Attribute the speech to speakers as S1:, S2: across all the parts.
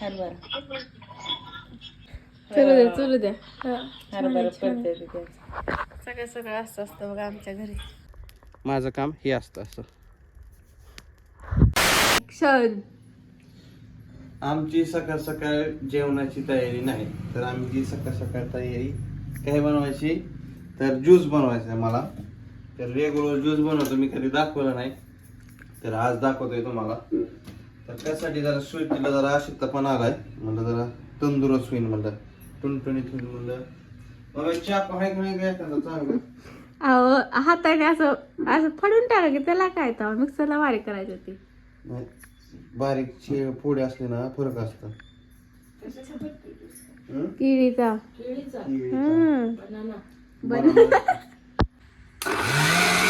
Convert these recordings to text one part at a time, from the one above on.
S1: हरभरा
S2: चलू द्या चलू द्या हा.
S1: हरभरा पडते तिथे.
S2: सगळं सगळं असं असतं बघा आमच्या घरी.
S3: माझं काम हे असतं असं.
S2: क्षण.
S3: आमची सकाळ सकाळ जेवणाची तयारी नाही. तर आमची सकाळ सकाळ तयारी काय बनवायची तर ज्यूस बनवायचा आहे मला. तर रेग्युलर ज्यूस बनवतो मी कधी दाखवलं नाही. तर आज दाखवतोय तुम्हाला. तर त्यासाठी जरा स्वीटला जरा अशक्तपणा आलाय. म्हणलं जरा तंदुरुस्त होईल म्हणलं. टुनटुनीत होईल म्हणलं. मग चाकू आहे की नाही काय एखादा चांगलं?
S2: अहो हाताने असं असं फडून टाका की त्याला काय तर मिक्सरला बारीक करायची होती.
S3: नाही बारीक शे फोडी असले ना फरक असतं. हं?
S2: केळीचा.
S3: केळीचा.
S2: हम्म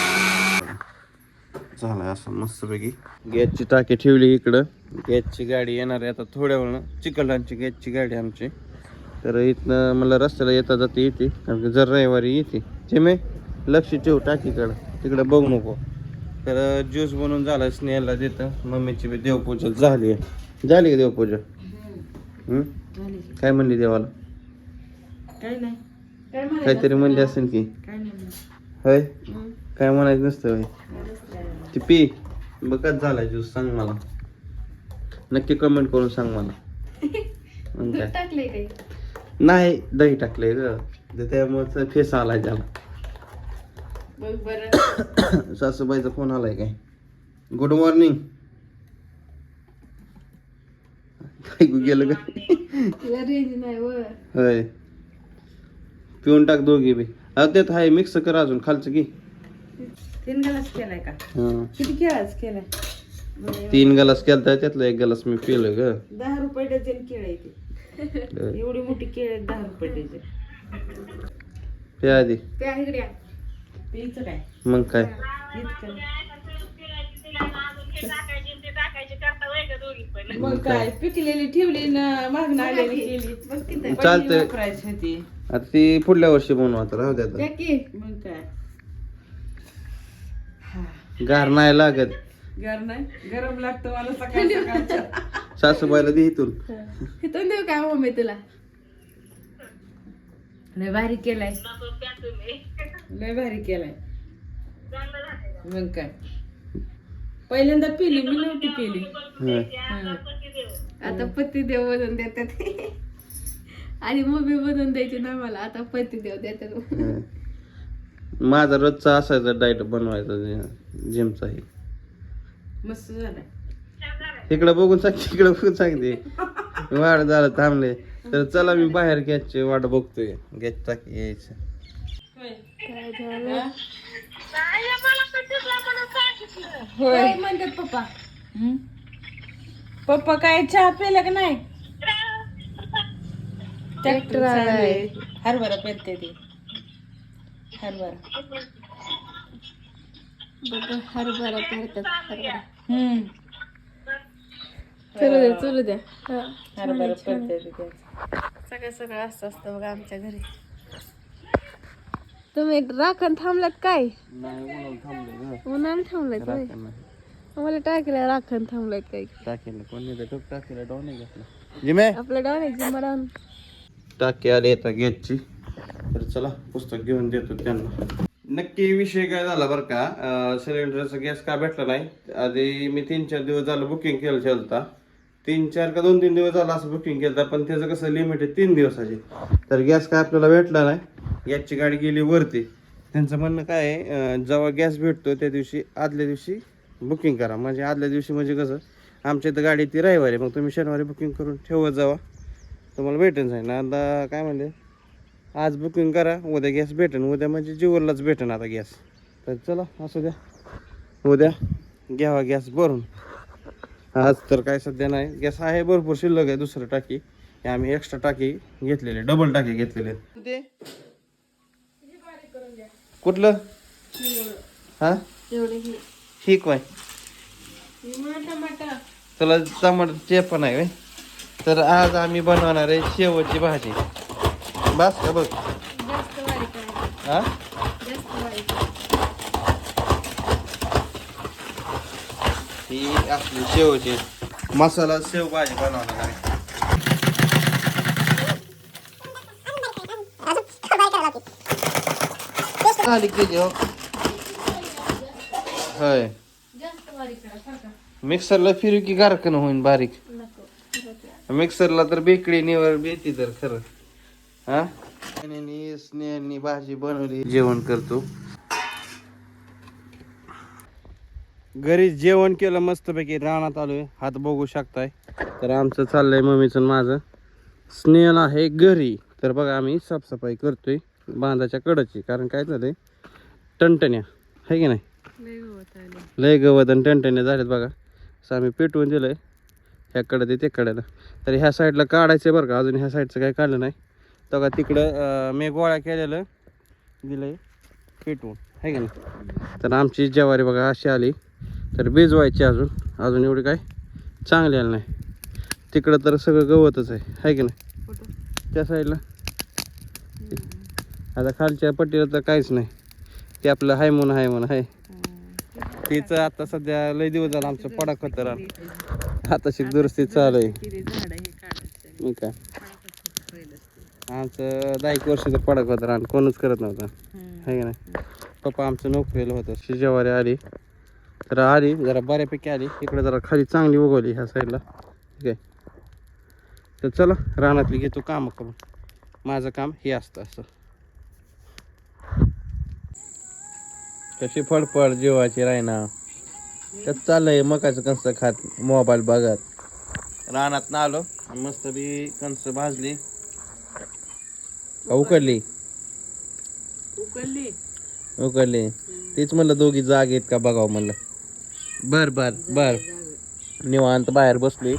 S3: झालाय असं मस्तपैकी. गॅसची टाकी ठेवली इकडं. गॅसची गाडी येणार आहे आता थोड्या वेळानं चिकलदानची गॅसची गाडी आमची. तर इथनं मला रस्त्याला येता जाता येते. कारण की जर रविवारी येते. चिमे लक्ष ठेव टाकीकडं. तिकडं बघू नको. तर ज्यूस बनवून झाला स्नेहला देतं. मम्मीची बी देवपूजा झाली आहे. झाली का देवपूजा? हं? काय म्हणली देवाला?
S1: काय नाही
S3: काहीतरी म्हणली असेल की.
S1: काय नाही.
S3: होय? काय म्हणायचं नसतं होय. ती पी. बघत झालाय ज्यूस सांग मला. नक्की कमेंट करून सांग मला. मग काय
S2: टाकले काही
S3: नाही दही टाकलंय ग. तर त्यामुळे फेस आलाय त्याला.
S2: बघ बरं.
S3: सासूबाईचा फोन आलाय काय? गुड मॉर्निंग काय गेलं का?
S2: रेंज नाही वर
S3: होय. पिऊन टाक दोघी बी. अहो त्यात आहे मिक्स कर अजून खालचं की
S1: तीन गलास केलाय का?
S3: हा.
S1: किती केळाच केलाय?
S3: तीन गलास केलता त्यातला एक गलास मी पिलं ग.
S1: दहा रुपये डझन केळ आहे ते. एवढी मोठी केळ आहेत दहा रुपये डझन.
S3: ते आधी.
S2: त्या इकडे या.
S1: प्यायचं काय?
S3: मग काय?
S1: इतकं. मग काय? पिकलेली ठेवली ना मागणं आलेली केली.
S2: बघ किती?
S1: पहिली
S3: चालतंय.
S1: वापरायची होती.
S3: आता ती पुढल्या वर्षी बनवू आता राहू द्या
S1: मग काय?
S3: गार नाही लागत.
S1: घर नाही? गरम लागतं मला सकाळ
S3: सासूबाईला दे इथून.
S2: इथून देऊ काय मम्मी तुला?
S1: लय भारी केलाय. लय भारी केलाय. मग काय? पहिल्यांदा पिली मी नव्हती पिली. हं.
S2: आता पती देव बनवून देतात. आणि मम्मी बनवून द्यायची ना मला आता पती देव देतात.
S3: माझा रोजचा असायचा डाएट बनवायचा जिमचा हे.
S1: मस्त झालाय.
S3: इकडं बघून सांग इकडं बघून सांगते वाढ झालं थांबले. तर चला मी बाहेर गॅसची वाट बघतोय. गॅस टाकी यायचं.
S2: काय झालं?
S1: होय.
S2: म्हणतात पप्पा?
S1: पप्पा काय चहा पिला का नाही?
S2: ट्रॅक्टर.
S1: हरभरा पेरते ती. हरभरा.
S2: बघ हरभरा करतात हरभरा.
S1: हम्म.
S2: चलू द्या चलू द्या हा.
S1: हरभरा
S2: सगळं सगळं असं असतं बघा आमच्या घरी. तुम्ही राखण थांबलात काय? उन्हाळ्यात थांबलात होय आम्हाला टाकलं राखण थांबलाय काय?
S3: टाकेला कोणी टोक टाकेला डाऊन घेतला जिमे?
S2: आपलं डाऊन आहे जिम्मा डाऊन
S3: टाकी आली आता गॅसची तर चला पुस्तक घेऊन देतो त्यांना. नक्की विषय काय झाला बरं का सिलेंडरचा गॅस का भेटला नाही? आधी मी तीन चार दिवस झालं बुकिंग केलं होता तीन चार का दोन तीन दिवस झालं असं बुकिंग केलं पण त्याचं कसं लिमिट आहे तीन दिवसाची. तर गॅस काय आपल्याला भेटला नाही? गॅसची गाडी गेली वरती. त्यांचं म्हणणं काय आहे जेव्हा गॅस भेटतो त्या दिवशी आदल्या दिवशी बुकिंग करा. म्हणजे आदल्या दिवशी म्हणजे कसं आमच्या इथं गाडी ती रविवारी मग तुम्ही शनिवारी बुकिंग करून ठेवत जावा. तुम्हाला भेटून जाईल. ना आता काय म्हणले? आज बुकिंग करा उद्या गॅस भेटेन उद्या म्हणजे जीवरलाच भेटेन आता गॅस तर चला असू द्या. उद्या घ्यावा गॅस भरून. आज तर काय सध्या नाही. गॅस आहे भरपूर शिल्लक आहे दुसरं टाकी. हे आम्ही एक्स्ट्रा टाकी घेतलेले डबल टाकी घेतलेले. ते कुठलं? हा? ठीक आहे
S2: टमाटा
S3: तुला टमाटर. पण आहे? तर आज आम्ही बनवणार आहे शेवची भाजी. बस का बघ ही असली शेवची मसाला शेव भाजी बनवणार की
S2: जो बारीक
S3: मिक्सरला फिरू की गारकन होईन बारीक मिक्सरला तर बेकडी निवार बेती तर खरं हा? स्नेहानी भाजी बनवली जेवण करतो. घरी जेवण केलं मस्तपैकी रानात आलोय. हात बघू शकताय. तर आमचं चाललंय मम्मीचं माझं. स्नेहल आहे घरी. तर बघा आम्ही साफसफाई करतोय बांधाच्या कडची. कारण काय झालंय? टणटण्या. आहे की नाही?
S2: लय गवत
S3: आणि टणटण्या झाल्यात बघा. असं आम्ही पेटवून दिलंय ह्याकडं ते तिकडेला तर ह्या साईडला काढायचं बरं का? अजून ह्या साईडचं काही काढलं नाही. तर का तिकडं मी गोळा केलेलं दिलंय पेटवून आहे की नाही? तर आमची ज्वारी बघा अशी आली. तर भिजवायची अजून. अजून एवढी काय चांगली आली नाही. तिकडं तर सगळं गवतच आहे. आहे की नाही? त्या साईडला. आता खालच्या पट्टीला तर काहीच नाही. ते आपलं हाय म्हणून हाय म्हणून आहे तिचं आता सध्या लय दिवस झाला आमचं पडा खतर आता शिक दुरुस्ती चालू आहे. काय? आमचं दहा एक वर्षाचं पडक होतं आणि कोणच करत नव्हतं. आहे का नाही? पप्पा आमचं नोकरीला होतं. शिजेवारी आली. तर आली जरा बऱ्यापैकी आली. इकडे जरा खाली चांगली उगवली ह्या साईडला. ठीक आहे. तर चला रानातली घेतो कामं करून. माझं काम हे असतं असं. कशी फडफड जीवाची रायना. त्यात चाललंय मकाचं कंस खात मोबाईल बघत. रानात ना आलो मस्त बी कंस भाजली. का उकडली?
S1: उकळली
S3: उकडली. तेच म्हणलं दोघी जाग आहेत का बघावं म्हणलं. बर बर बर. निवांत बाहेर बसलोय.